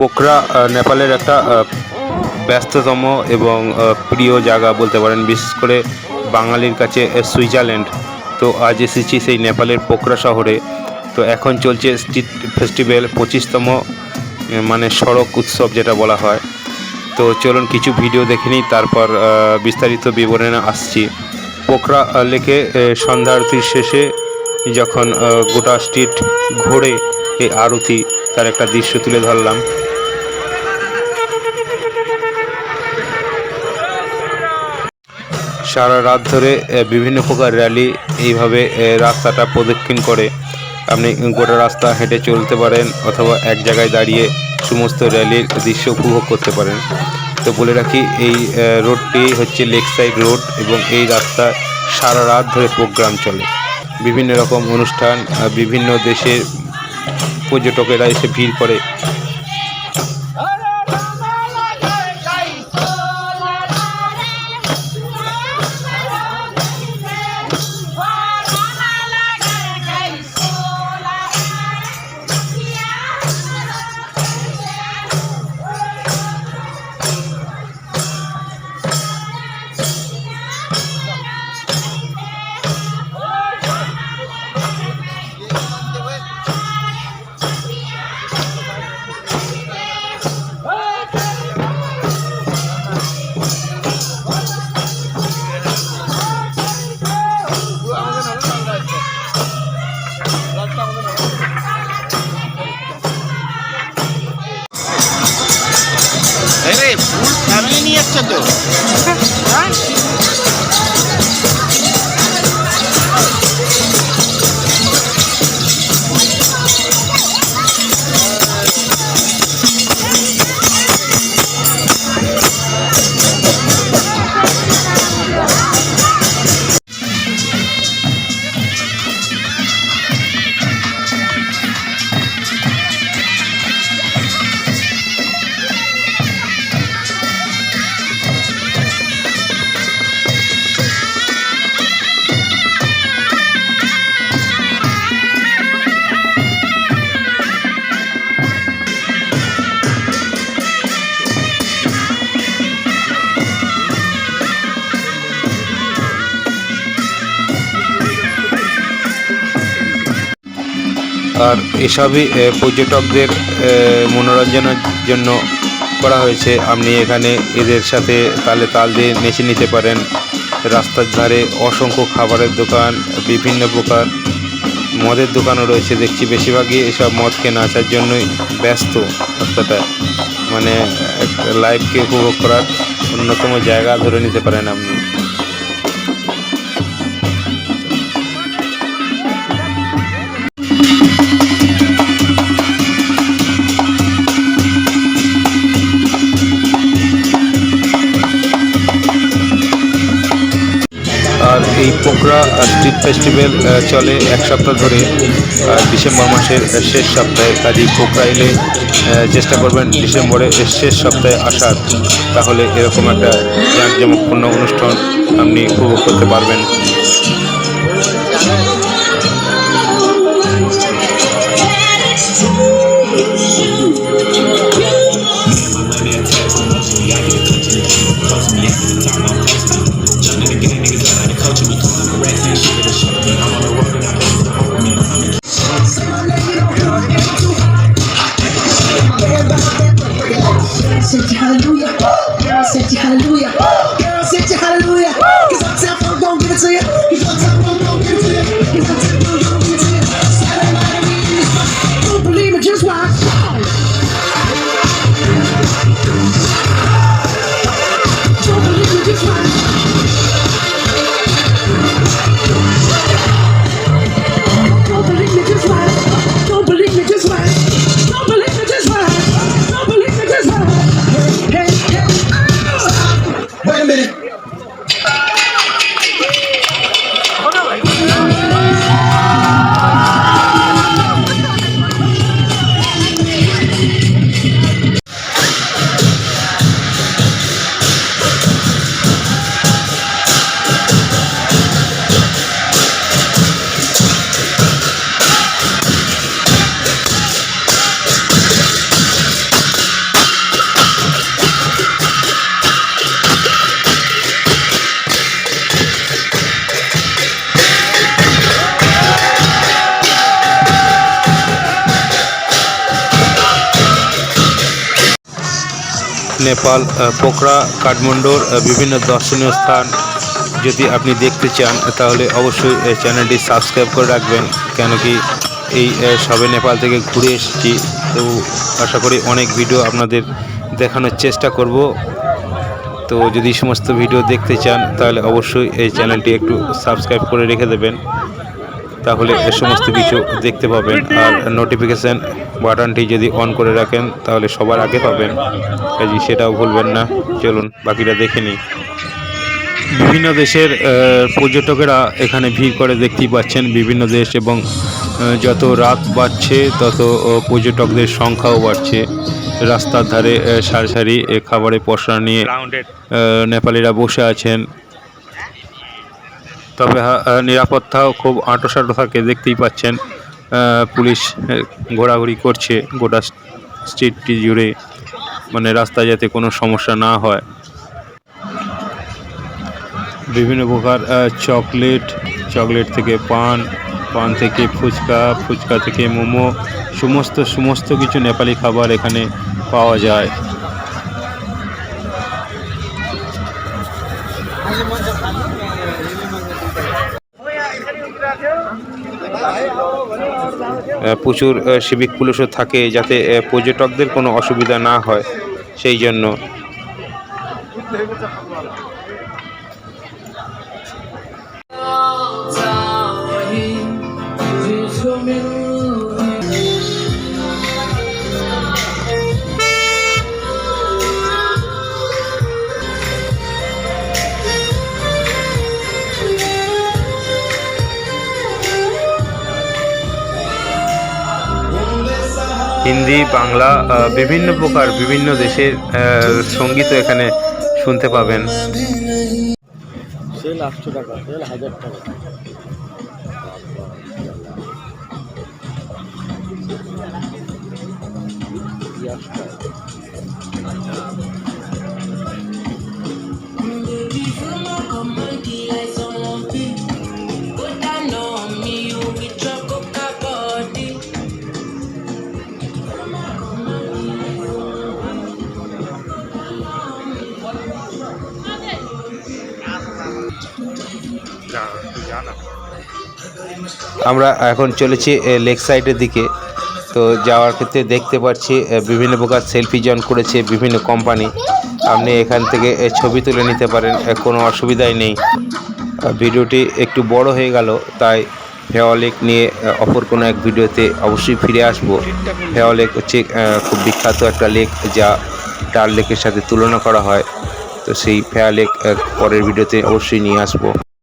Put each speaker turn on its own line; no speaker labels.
পোখরা নেপালের একটা ব্যস্ততম এবং প্রিয় জায়গা বলতে পারেন বিশেষ করে বাঙালির কাছে সুইজারল্যান্ড। তো আজ এসেছি সেই নেপালের পোখরা শহরে। তো এখন চলছে স্ট্রিট ফেস্টিভ্যাল পঁচিশতম মানে সড়ক উৎসব যেটা বলা হয়। তো চলুন কিছু ভিডিও দেখে নিই তারপর বিস্তারিত বিবরণে আসছি। পোখরা আহ, লেকে সন্ধ্যা আরতির শেষে যখন গোটা স্ট্রিট ঘোরে এই আরতি তার একটা দৃশ্য তুলে ধরলাম। সারা রাত ধরে বিভিন্ন প্রকার র্যালি এইভাবে রাস্তাটা প্রদক্ষিণ করে। আপনি গোটা রাস্তা হেঁটে চলতে পারেন অথবা এক জায়গায় দাঁড়িয়ে সমস্ত র্যালির দৃশ্য উপভোগ করতে পারেন। তো বলে রাখি, এই রোডটি হচ্ছে লেক সাইড রোড এবং এই রাস্তা সারা রাত ধরে প্রোগ্রাম চলে। বিভিন্ন রকম অনুষ্ঠান বিভিন্ন দেশের পর্যটকেরা এসে ভিড় করে।
আর
এসবই পর্যটকদের মনোরঞ্জনের জন্য করা হয়েছে। আপনি এখানে এদের সাথে তালে তাল দিয়ে নেচে নিতে পারেন। রাস্তার ধারে অসংখ্য খাবারের দোকান, বিভিন্ন প্রকার মদের দোকানও রয়েছে। দেখছি বেশিরভাগই এসব মদ খেয়ে নাচার জন্যই ব্যস্ত রাস্তাটা। মানে লাইফকে উপভোগ করার অন্যতম জায়গা ধরে নিতে পারেন আপনি। এই স্ট্রিট ফেস্টিভ্যাল চলে এক সপ্তাহ ধরে ডিসেম্বর মাসের শেষ সপ্তাহে। কাজী কোকরাইলে চেষ্টা করবেন ডিসেম্বরের শেষ সপ্তাহে আসার। তাহলে এরকম একটা জাঁকজমকপূর্ণ অনুষ্ঠান আপনি উপভোগ করতে পারবেন।
Hallelujah.
নেপাল পোখরা, কাঠমান্ডুর বিভিন্ন দর্শনীয় স্থান। যদি আপনি দেখতে চান, তাহলে অবশ্যই এই চ্যানেলটি সাবস্ক্রাইব করে রাখবেন। কেন কি এই সবে নেপাল থেকে ঘুরে এসেছি। তো আশা করি অনেক ভিডিও আপনাদের দেখানোর চেষ্টা করব। তো যদি সমস্ত ভিডিও দেখতে চান, তাহলে অবশ্যই এই চ্যানেলটি একটু সাবস্ক্রাইব করে রেখে দেবেন। তাহলে এ সমস্ত কিছু দেখতে পাবেন। আর নোটিফিকেশান বাটনটি যদি অন করে রাখেন তাহলে সবার আগে পাবেন। কাজে সেটাও ভুলবেন না। চলুন বাকিটা দেখে নিই। বিভিন্ন দেশের আহ, পর্যটকেরা এখানে ভিড় করে দেখতেই পাচ্ছেন। বিভিন্ন দেশ এবং যত রাত বাড়ছে তত পর্যটকদের সংখ্যাও বাড়ছে। রাস্তার ধারে সারি সারি এ খাবারের পসরা নিয়ে আহ, নেপালিরা বসে আছেন। তবে নিরাপত্তাও খুব আঁটোসাঁটো থাকে, দেখতেই পাচ্ছেন পুলিশ ঘোরাঘুরি করছে গোটা স্ট্রিটটি জুড়ে মানে রাস্তায় যাতে কোনো সমস্যা না হয়। বিভিন্ন প্রকার চকলেট চকলেট থেকে পান পান থেকে ফুচকা ফুচকা থেকে মোমো, সমস্ত সমস্ত কিছু নেপালি খাবার এখানে পাওয়া যায়। প্রচুর সিভিক পুলিশও থাকে যাতে পর্যটকদের কোনো অসুবিধা না হয় সেই জন্য। হিন্দি বাংলা বিভিন্ন প্রকার বিভিন্ন দেশের সঙ্গীতও এখানে শুনতে পাবেন।
টাকা
আমরা এখন চলেছি লেক সাইডের দিকে। তো যাওয়ার ক্ষেত্রে দেখতে পাচ্ছি বিভিন্ন প্রকার সেলফি জন করেছে বিভিন্ন কোম্পানি। আপনি এখান থেকে ছবি তুলে নিতে পারেন কোনো অসুবিধাই নেই। ভিডিওটি একটু বড় হয়ে গেল, তাই ফেওয়া লেক নিয়ে অপর কোনো এক ভিডিওতে অবশ্যই ফিরে আসব। ফেওয়া লেক হচ্ছে খুব বিখ্যাত একটা লেক, যা ডাল লেকের সাথে তুলনা করা হয়। তো সেই ফেয়ার লেক পরের ভিডিওতে অবশ্যই নিয়ে আসব।